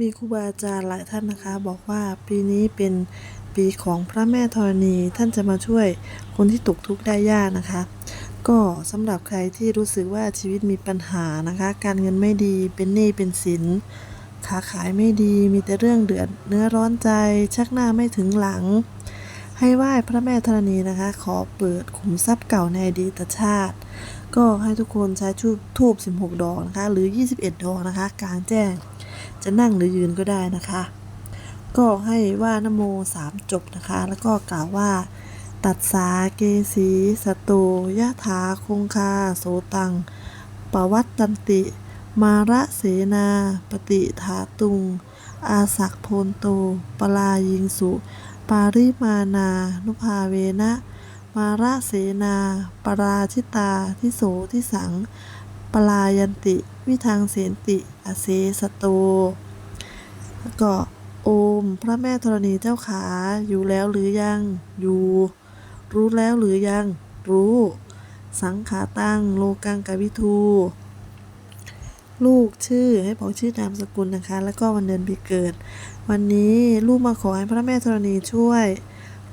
มีครูบาอาจารย์หลายท่านนะคะ บอกว่าปีนี้เป็นปีของพระแม่ธรณีท่านจะมาช่วยคนที่ตกทุกข์ได้ยากนะคะ ก็สำหรับใครที่รู้สึกว่าชีวิตมีปัญหานะคะ การเงินไม่ดีเป็นหนี้เป็นสินค้าขายไม่ดีมีแต่เรื่องเดือดเนื้อร้อนใจ ชักหน้าไม่ถึงหลัง ให้ไหว้พระแม่ธรณีนะคะ ขอเปิดขุมทรัพย์เก่าในอดีตชาติ ก็ให้ทุกคนใช้ทูบทูบ16 ดอกนะคะ หรือ 21 ดอกนะคะ กลางแจ้ง จะนั่งหรือยืนก็ได้นะคะ ก็ให้ว่านโมสามจบนะคะ แล้วก็กล่าวว่า ตัดสาเกสีสตโตยะถาคงคาโสตังปวัตตันติ มาระเสนา ปฏิถาตุง อาสักโพนโต ปลายิงสุ ปาริมานา นุภาเวนะ มาระเสนา ปราชิตา ทิโส ทิสัง ปลายันติ วิทังเสนติ อเสสโตแล้วก็โอม พระแม่ธรณีเจ้าขา อยู่แล้วหรือยัง อยู่ รู้แล้วหรือยัง รู้ สังขาตั้งโลกังกวิทู ลูกชื่อให้บอกชื่อนามสกุลนะคะ แล้วก็วันเดือนปีเกิด วันนี้ลูกมาขอให้พระแม่ธรณีช่วย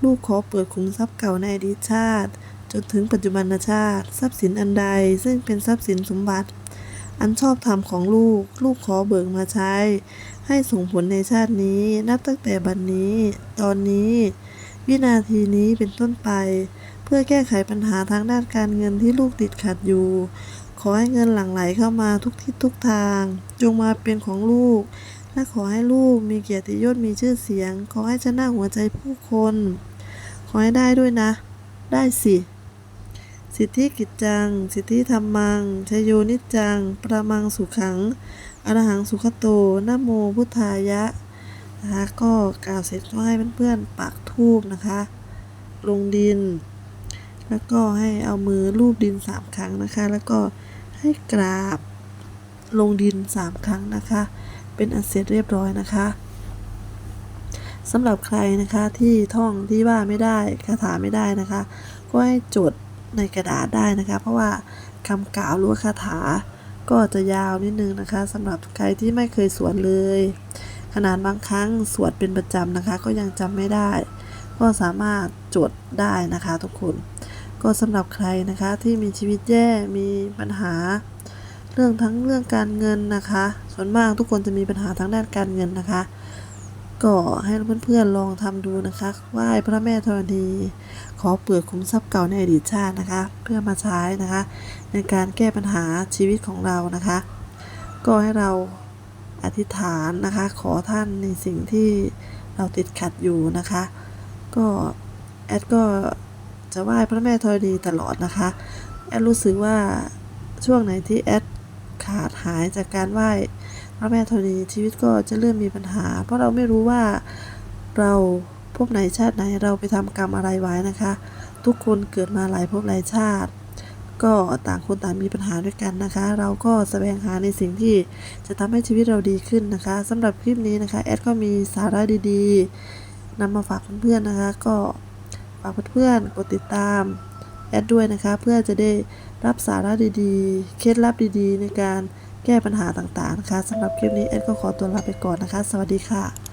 ลูกขอเปิดขุมทรัพย์เก่าในอดีตชาติ จนถึงปัจจุบันชาติ ทรัพย์สินอันใดซึ่งเป็นทรัพย์สินสมบัติ อันชอบธรรมของลูก ลูกขอเบิกมาใช้ ให้ส่งผลในชาตินี้ นับตั้งแต่บัดนนี้ ตอนนี้ วินาทีนี้เป็นต้นไป เพื่อแก้ไขปัญหาทางด้านการเงินที่ลูกติดขัดอยู่ ขอให้เงินหลั่งไหลเข้ามาทุกทิศทุกทาง จงมาเป็นของลูกและขอให้ลูกมีเกียรติยศมีชื่อเสียง ขอให้ชนะหัวใจผู้คน ขอให้ได้ด้วยนะ ได้สิ สิทธิกิจจัง สิทธิธรรมัง ชโยนิจจัง ประมังสุขัง อรหังสุขโตนโมพุทธายะนะคะก็กล่าวเสร็จก็ให้เพื่อนๆปักทูบนะคะ ลงดิน แล้วก็ให้เอามือลูบดินสามครั้งนะคะ แล้วก็ให้กราบลงดินสามครั้งนะคะ เป็นอันเสร็จเรียบร้อยนะคะสำหรับใครนะคะที่ท่องที่ว่าไม่ได้คาถาไม่ได้นะคะ ก็ให้จด ในกระดาษได้นะคะ เพราะว่าคำกล่าวหรือว่าคาถา ก็จะยาวนิดนึงนะคะสำหรับใครที่ไม่เคยสวดเลย ขนาดบางครั้งสวดเป็นประจำนะคะ ก็ยังจำไม่ได้ ก็สามารถจดได้นะคะทุกคน ก็สำหรับใครนะคะที่มีชีวิตแย่มีปัญหา เรื่องทั้งเรื่องการเงินนะคะ ส่วนมากทุกคนจะมีปัญหาทางด้านการเงินนะคะ ก็ให้เพื่อนๆลองทำดูนะคะไหว้พระแม่ธรณีขอเปิดคุ้มทรัพย์เก่าในอดีตชาตินะคะ เพื่อมาใช้นะคะ ในการแก้ปัญหาชีวิตของเรานะคะ ก็ให้เราอธิษฐานนะคะ ขอท่านในสิ่งที่เราติดขัดอยู่นะคะ ก็แอดก็จะไหว้พระแม่ธรณีตลอดนะคะ แอดรู้สึกว่าช่วงไหนที่แอดขาดหายจากการไหว้ พระแม่ธรณีชีวิตก็จะเริ่มมีปัญหา เพราะเราไม่รู้ว่าเราพบไหนชาติไหนเราไปทำกรรมอะไรไว้นะคะ ทุกคนเกิดมาหลายภพหลายชาติ ก็ต่างคนต่างมีปัญหาด้วยกันนะคะ เราก็แสวงหาในสิ่งที่จะทำให้ชีวิตเราดีขึ้นนะคะสำหรับคลิปนี้นะคะแอดก็มีสาระดีๆนำมาฝากเพื่อนๆนะคะ ก็ฝากเพื่อนๆกดติดตามแอดด้วยนะคะ เพื่อจะได้รับสาระดีๆ เคล็ดลับดีๆ ในการ แก้ปัญหาต่างๆนะคะสำหรับคลิปนี้แอนก็ขอตัวลาไปก่อนนะคะ สวัสดีค่ะ